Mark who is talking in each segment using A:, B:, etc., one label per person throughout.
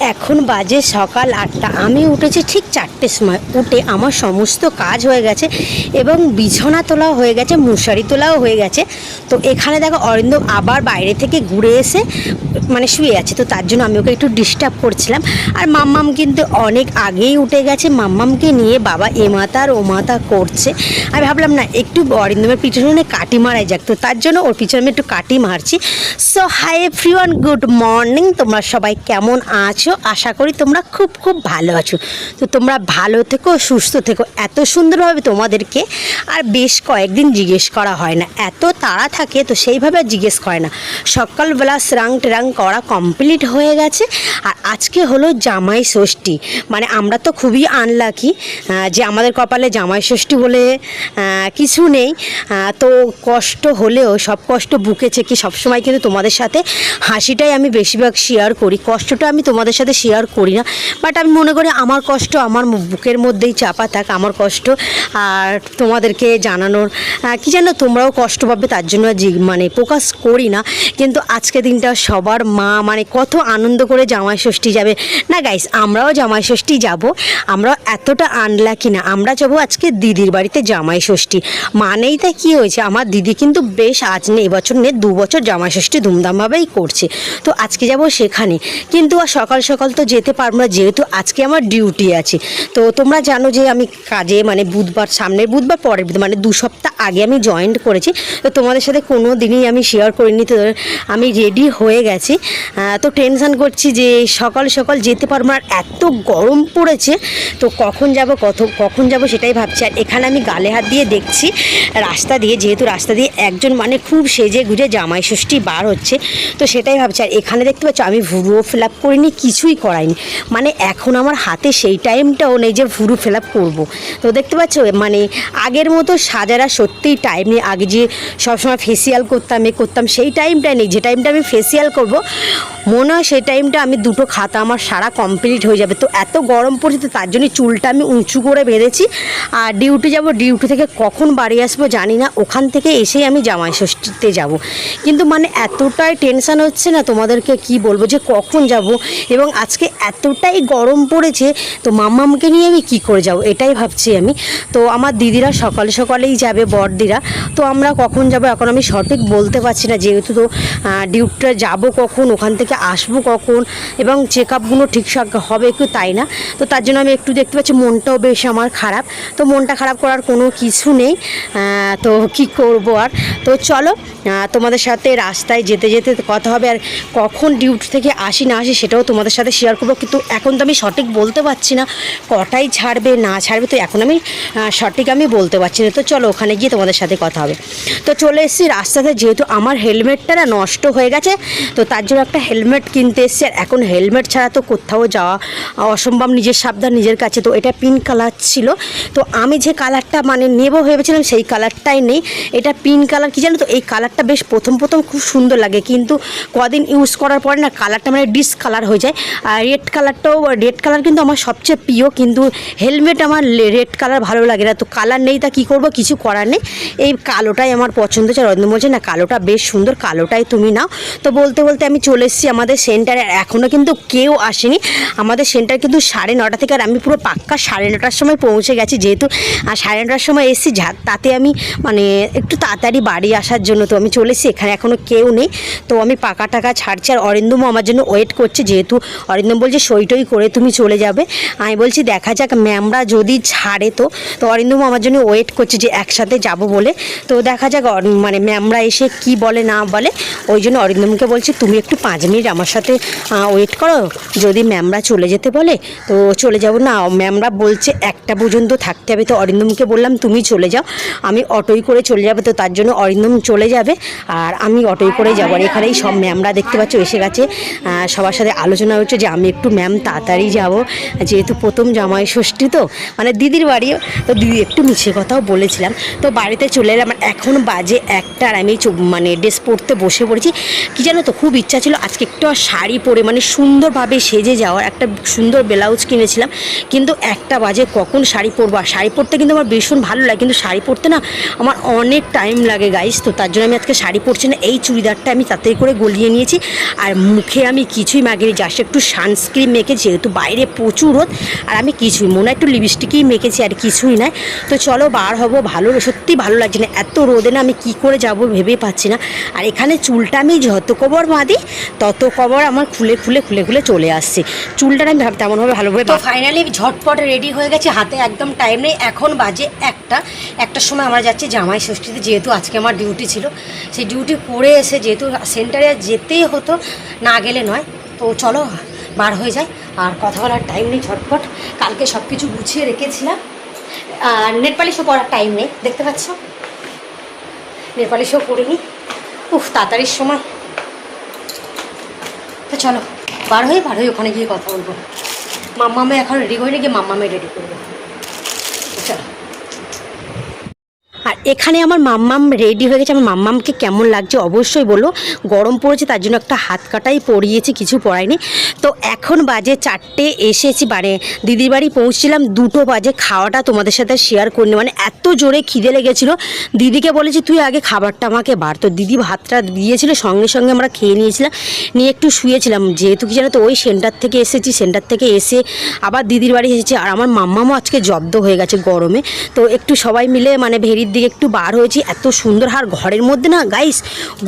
A: এখন বাজে সকাল আটটা। আমি উঠেছি ঠিক চারটের সময়। উঠে আমার সমস্ত কাজ হয়ে গেছে এবং বিছানা তোলাও হয়ে গেছে, মশারি তোলাও হয়ে গেছে। তো এখানে দেখো অরিন্দম আবার বাইরে থেকে ঘুরে এসে মানে শুয়ে আছে। তো তার জন্য আমি ওকে একটু ডিস্টার্ব করছিলাম। আর মাম্মাম কিন্তু অনেক আগেই উঠে গেছে। মাম্মামকে নিয়ে বাবা এ মাতা আর ও মাতা করছে। আমি ভাবলাম, না, একটু অরিন্দমের পিছনে কাটি মারাই যাক। তো তার জন্য ওর পিছনে আমি একটু কাটি মারছি। So hi everyone good morning তোমরা সবাই কেমন আছো? আশা করি তোমরা খুব খুব ভালো আছো। তো তোমরা ভালো থেকো, সুস্থ থেকো, এত সুন্দরভাবে তোমাদেরকে আর বেশ কয়েকদিন জিজ্ঞেস করা হয় না। এত তাড়া থাকে তো সেইভাবে জিজ্ঞেস করে না। সকালবেলা স্রাং টেরাং করা কমপ্লিট হয়ে গেছে। আর আজকে হলো জামাই ষষ্ঠী। মানে আমরা তো খুবই আনলাকি যে আমাদের কপালে জামাই ষষ্ঠী বলে কিছু নেই। তো কষ্ট হলেও, সব কষ্ট বুকেছে কি সবসময় কিন্তু তোমাদের সাথে হাসিটাই আমি বেশিরভাগ শেয়ার করি। কষ্টটা আমি তোমাদের সাথে শেয়ার করি না। বাট আমি মনে করি আমার কষ্ট আমার বুকের মধ্যেই চাপা থাক, আমার কষ্ট আর তোমাদেরকে জানানোর কি জানো তোমরাও কষ্ট পাবে তার জন্য মানে প্রকাশ করি না। কিন্তু আজকে দিনটা সবার মা মানে কত আনন্দ করে জামাই ষষ্ঠী যাবে। না গাইস আমরাও জামাই ষষ্ঠী যাব। আমরা এতটা আনলাকি না, আমরা যাব আজকে দিদির বাড়িতে জামাই ষষ্ঠী। মানেই তা কী হয়েছে? আমার দিদি কিন্তু বেশ আজ নেই এবছর নেই দু বছর জামাই ষষ্ঠী ধুমধামভাবেই করছে। তো আজকে যাব সেখানে। কিন্তু আর সকাল সকাল তো যেতে পারব না, যেহেতু আজকে আমার ডিউটি আছে। তো তোমরা জানো যে আমি কাজে মানে বুধবার, সামনের বুধবার, পরের মানে দু সপ্তাহ আগে আমি জয়েন্ট করেছি। তো তোমাদের সাথে কোনো দিনই আমি শেয়ার করিনি, তো আমি রেডি হয়ে গেছি। তো টেনশান করছি যে সকাল সকাল যেতে পারব আর এত গরম পড়েছে, তো কখন যাব, কত, কখন যাব সেটাই ভাবছি। আর এখানে আমি গালে হাত দিয়ে দেখছি, রাস্তা দিয়ে, যেহেতু রাস্তা দিয়ে একজন মানে খুব সেজে গুজে জামাই ষষ্ঠী বার হচ্ছে, তো সেটাই ভাবছি। আর এখানে দেখতে পাচ্ছ, আমি ভুরুও ফিল আপ করিনি কিছুই করায়নি। মানে এখন আমার হাতে সেই টাইমটাও নেই যে ভুরু ফিল আপ করব। তো দেখতে পাচ্ছ মানে আগের মতো সাজারা সত্যিই টাইম নেই। আগে যে সবসময় ফেসিয়াল করতাম, এ করতাম, সেই টাইমটা নেই। যে টাইমটা আমি ফেসিয়াল করব, মনে হয় সেই টাইমটা আমি দুটো খাতা আমার সারা কমপ্লিট হয়ে যাবে। তো এত গরম পড়েছে, তার জন্য চুলটা আমি উঁচু করে বেঁধেছি। আর ডিউটি যাব ডিউটি থেকে কখন বাড়ি আসব জানি না। ওখান থেকে এসেই আমি জামাই ষষ্ঠীতে যাব। কিন্তু মানে এতটাই টেনশান হচ্ছে না তোমাদেরকে কি বলব যে কখন যাব? এবং আজকে এতটাই গরম পড়েছে, তো মাম্মামকে নিয়ে আমি কি করে যাব? এটাই ভাবছি আমি। তো আমার দিদিরা সকালে সকালেই যাবে, বড়দিরা। তো আমরা কখন যাব এখন আমি সঠিক বলতে পারছি না, যেহেতু তো ডিউটিটা যাব কখন, ওখান থেকে আসব কখন, এবং চেক আপগুলো ঠিকঠাক হবে একটু তাই না? তো তার জন্য আমি একটু দেখতে পাচ্ছি মনটাও বেশ আমার খারাপ। তো মনটা খারাপ করার কোনো কিছু নেই তো কি করব আর? তো চলো তোমাদের সাথে রাস্তায় যেতে যেতে কথা হবে, আর কখন ডিউটি থেকে আসি না আসি সেটাও তোমাদের সাথে শেয়ার করব, কিন্তু এখন তো আমি সঠিক বলতে পারছি না। কটাই ছাড়বে, না ছাড়বে, তো এখন আমি সঠিক আমি বলতে পারছি না। তো চলো ওখানে গিয়ে তোমাদের সাথে কথা হবে। তো চলে এসেছি রাস্তাতে, যেহেতু আমার হেলমেটটা না নষ্ট হয়ে গেছে, তো তার জন্য একটা হেলমেট কিনতে এসেছি। আর এখন হেলমেট ছাড়া তো কোথাও যাওয়া অসম্ভব, নিজের সাবধান, নিজের কাছে। তো এটা পিঙ্ক কালার ছিল। তো আমি যে কালারটা মানে নেব ভেবেছিলাম, সেই কালারটাই নেই। এটা পিঙ্ক কালার, কী জানো তো, এই কালারটা বেশ প্রথম প্রথম খুব সুন্দর লাগে। কিন্তু কদিন ইউজ করার পরে না, কালারটা মানে ডিসকালার হয়ে যায়। আর রেড কালারটাও রেড কালার কিন্তু আমার সবচেয়ে প্রিয়, কিন্তু হেলমেট আমার রেড কালার ভালো লাগে না। তো কালার নেই, তা কী করব? কিছু করার নেই। এই কালোটাই আমার পছন্দ। হচ্ছে রত্ন বলছে, না, কালোটা বেশ সুন্দর, কালোটাই তুমি নাও। তো বলতে বলতে আমি চলে এসেছি আমাদের সেন্টারে এখনও কিন্তু কেউ আসেনি। আমাদের সেন্টার কিন্তু সাড়ে নটা থেকে, আর আমি পুরো পাক্কা সাড়ে নটার সময় পৌঁছে গেছি, যেহেতু আর সাড়ে নটার সময় এসেছি। যা তাতে আমি মানে একটু তাড়াতাড়ি বাড়ি আসার জন্য তো আমি চলে এসেছি। এখানে এখনও কেউ নেই। তো আমি পাকা টাকা ছাড়ছি, আর অরিন্দমও আমার জন্য ওয়েট করছে, যেহেতু অরিন্দম বলছে, সই টই করে তুমি চলে যাবে। আমি বলছি, দেখা যাক, ম্যামরা যদি ছাড়ে তো। তো অরিন্দম আমার জন্য ওয়েট করছে যে একসাথে যাব বলে। তো দেখা যাক মানে ম্যামরা এসে কি বলে, না বলে। ওই জন্য অরিন্দমকে বলছি, তুমি একটু পাঁচ মিনিট আমার সাথে ওয়েট করো। যদি ম্যামরা চলে যেতে বলে, তো চলে যাব। না, ম্যামরা বলছে, একটা পর্যন্ত থাকতে হবে। তো অরিন্দমকে বললাম, তুমি চলে যাও। আমি অটোই করে চলে যাব। তো তার জন্য অরিন্দম চলে যাবে। আর আমি অটোই করে যাব। আর এখানেই সব ম্যামরা দেখতে পাচ্ছ, এসে গেছে। সবার সাথে আলোচনা হচ্ছে যে আমি একটু ম্যাম তাড়াতাড়ি যাব। যেহেতু প্রথম জামাই ষষ্ঠী তো মানে দিদির বাড়ি তো দিদি একটু মিছে কথাও বলেছিলাম। তো বাড়িতে চলে এলাম এখন বাজে একটা আর আমি মানে ড্রেস পরতে বসে পড়েছি। কি জানো তো, খুব ইচ্ছা ছিল আজকে একটু শাড়ি পরে মানে সুন্দরভাবে সেজে যাওয়ার, একটা সুন্দর ব্লাউজ কিনেছিলাম। কিন্তু একটা বাজে কখন শাড়ি পরবো? আর শাড়ি পরতে কিন্তু আমার ভীষণ ভালো লাগে, কিন্তু শাড়ি পরতে না আমার অনেক টাইম লাগে গাইস তো তার জন্য আমি আজকে শাড়ি পরছি না, এই চুড়িদারটা আমি তাড়াতাড়ি করে গলিয়ে নিয়েছি। আর মুখে আমি কিছুই মাগিনি জাস্ট একটু সানস্ক্রিন মেখেছি যেহেতু বাইরে প্রচুর রোদ আর আমি কিছুই মনে হয় একটু লিপস্টিকই মেখেছি আর কিছুই নাই তো চলো বার হব ভালো সত্যি ভালো লাগছে না এত রোদে না আমি কি করে যাব ভেবেই পাচ্ছি না। আর এখানে চুলটা আমি যত কবর বাঁধি তত কবর আমার খুলে খুলে খুলে খুলে চলে আসছে। চুলটা আমি ভাব তেমনভাবে ভালোভাবে তো ফাইনালি ঝটপট রেডি হয়ে গেছে হাতে একদম টাইম নেই এখন বাজে একটা। একটার সময় আমরা যাচ্ছি জামাই ষষ্ঠীতে যেহেতু আজকে আমার ডিউটি ছিল। সেই ডিউটি করে এসে যেহেতু সেন্টারে যেতেই হতো না গেলে নয় তো চলো, বার হয়ে যায় আর কথা বলার টাইম নেই ঝটপট। কালকে সব কিছু গুছিয়ে রেখেছিলাম। আর নেট পালিশও করার টাইম নেই, দেখতে পাচ্ছ? নেট পালিশও করিনি। উফ তাড়াতাড়ির সময়। তো চলো, বার হয়ে বার হয়ে ওখানে গিয়ে কথা বলব। মাম্মামে এখন রেডি হয়ে গিয়ে মাম্মামে রেডি করব তো চলো আর এখানে আমার মাম্মাম রেডি হয়ে গেছে। আমার মাম্মামকে কেমন লাগছে অবশ্যই বলো। গরম পড়েছে, তার জন্য একটা হাত কাটাই পরিয়েছি, কিছু পড়ায়নি তো এখন বাজে চারটে এসেছি মানে দিদির বাড়ি পৌঁছছিলাম দুটো বাজে খাওয়াটা তোমাদের সাথে শেয়ার করিনি। মানে এত জোরে খিদে লেগেছিলো। দিদিকে বলেছি, তুই আগে খাবারটা আমাকে বার। তো দিদি ভাতটা দিয়েছিল, সঙ্গে সঙ্গে আমরা খেয়ে নিয়েছিলাম। নিয়ে একটু শুয়েছিলাম, যেহেতু কি জানো তো, ওই সেন্টার থেকে এসেছি সেন্টার থেকে এসে আবার দিদির বাড়ি এসেছি। আর আমার মাম্মামও আজকে জব্দ হয়ে গেছে গরমে। তো একটু সবাই মিলে মানে ভেরির দিকে একটু বার হয়েছি, এত সুন্দর আর ঘরের মধ্যে না গাইস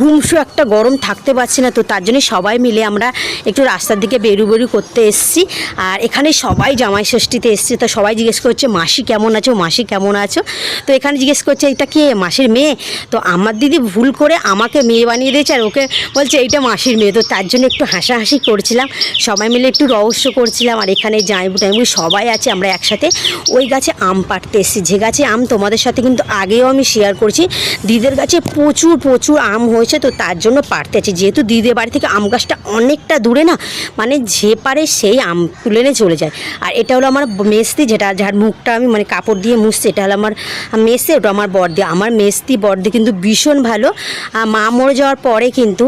A: ঘুমসু একটা গরম থাকতে পারছি না, তো তার জন্য সবাই মিলে আমরা একটু রাস্তার দিকে বেরু বেরু করতে এসেছি। আর এখানে সবাই জামাই ষষ্ঠীতে এসছে, তো সবাই জিজ্ঞেস করছে, মাসি কেমন আছো? মাসি কেমন আছো? তো এখানে জিজ্ঞেস করছে, এটা কে? মাসির মেয়ে? তো আমার দিদি ভুল করে আমাকে মেয়ে বানিয়ে দিয়েছে, আর ওকে বলছে, এইটা মাসির মেয়ে। তো তার জন্য একটু হাসাহাসি করছিলাম, সবাই মিলে একটু রহস্য করছিলাম, আর এখানে জাইবু টাইবু সবাই আছে, আমরা একসাথে ওই গাছে আম পাড়তে এসেছি। যে গাছে আম তোমাদের সাথে কিন্তু আগেও আমি শেয়ার করছি। দিদের গাছে প্রচুর প্রচুর আম হয়েছে, তো তার জন্য পারতে আছি। যেহেতু দিদের বাড়ি থেকে আম গাছটা অনেকটা দূরে না মানে যে পারে সেই আম তুলে নিয়ে চলে যায়। আর এটা হলো আমার মেস্তি যেটা, যার মুখটা আমি মানে কাপড় দিয়ে মুছছি, এটা হলো আমার মেসে ওটা আমার বর্দি। আমার মেস্তি বর্দি কিন্তু ভীষণ ভালো। মা মরে যাওয়ার পরে কিন্তু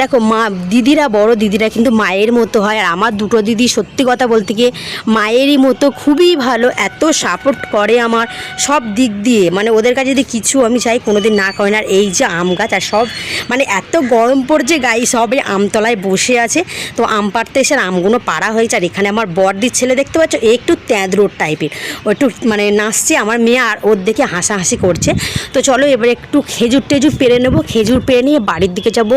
A: দেখো মা, দিদিরা বড়, দিদিরা কিন্তু মায়ের মতো হয়। আর আমার দুটো দিদি সত্যি কথা বলতে গিয়ে মায়েরই মতো খুবই ভালো, এত সাপোর্ট করে আমার সব দিক দিয়ে। মানে ওদের কাছে যদি কিছু আমি চাই, কোনোদিন না করে না আর এই যে আম গাছ আর সব মানে এত গরম পড়ছে গাই, সবে আমতলায় বসে আছে। তো আম পাড়তে এসে আমগুলো পাড়া হয়েছে আর এখানে আমার বর্দির ছেলে দেখতে পাচ্ছ একটু তেঁদরোড টাইপের। ও একটু মানে নাচছে, আমার মেয়ে আর ওর দেখে হাসাহাসি করছে। তো চলো এবার একটু খেজুর টেজুর পেরে নেব। খেজুর পেরে নিয়ে বাড়ির দিকে যাব।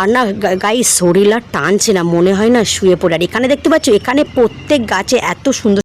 A: আর না গাই, শরীর আর টানছে না, মনে হয় না শুয়ে পড়ে। আর এখানে দেখতে পাচ্ছ, এখানে প্রত্যেক গাছে এত সুন্দর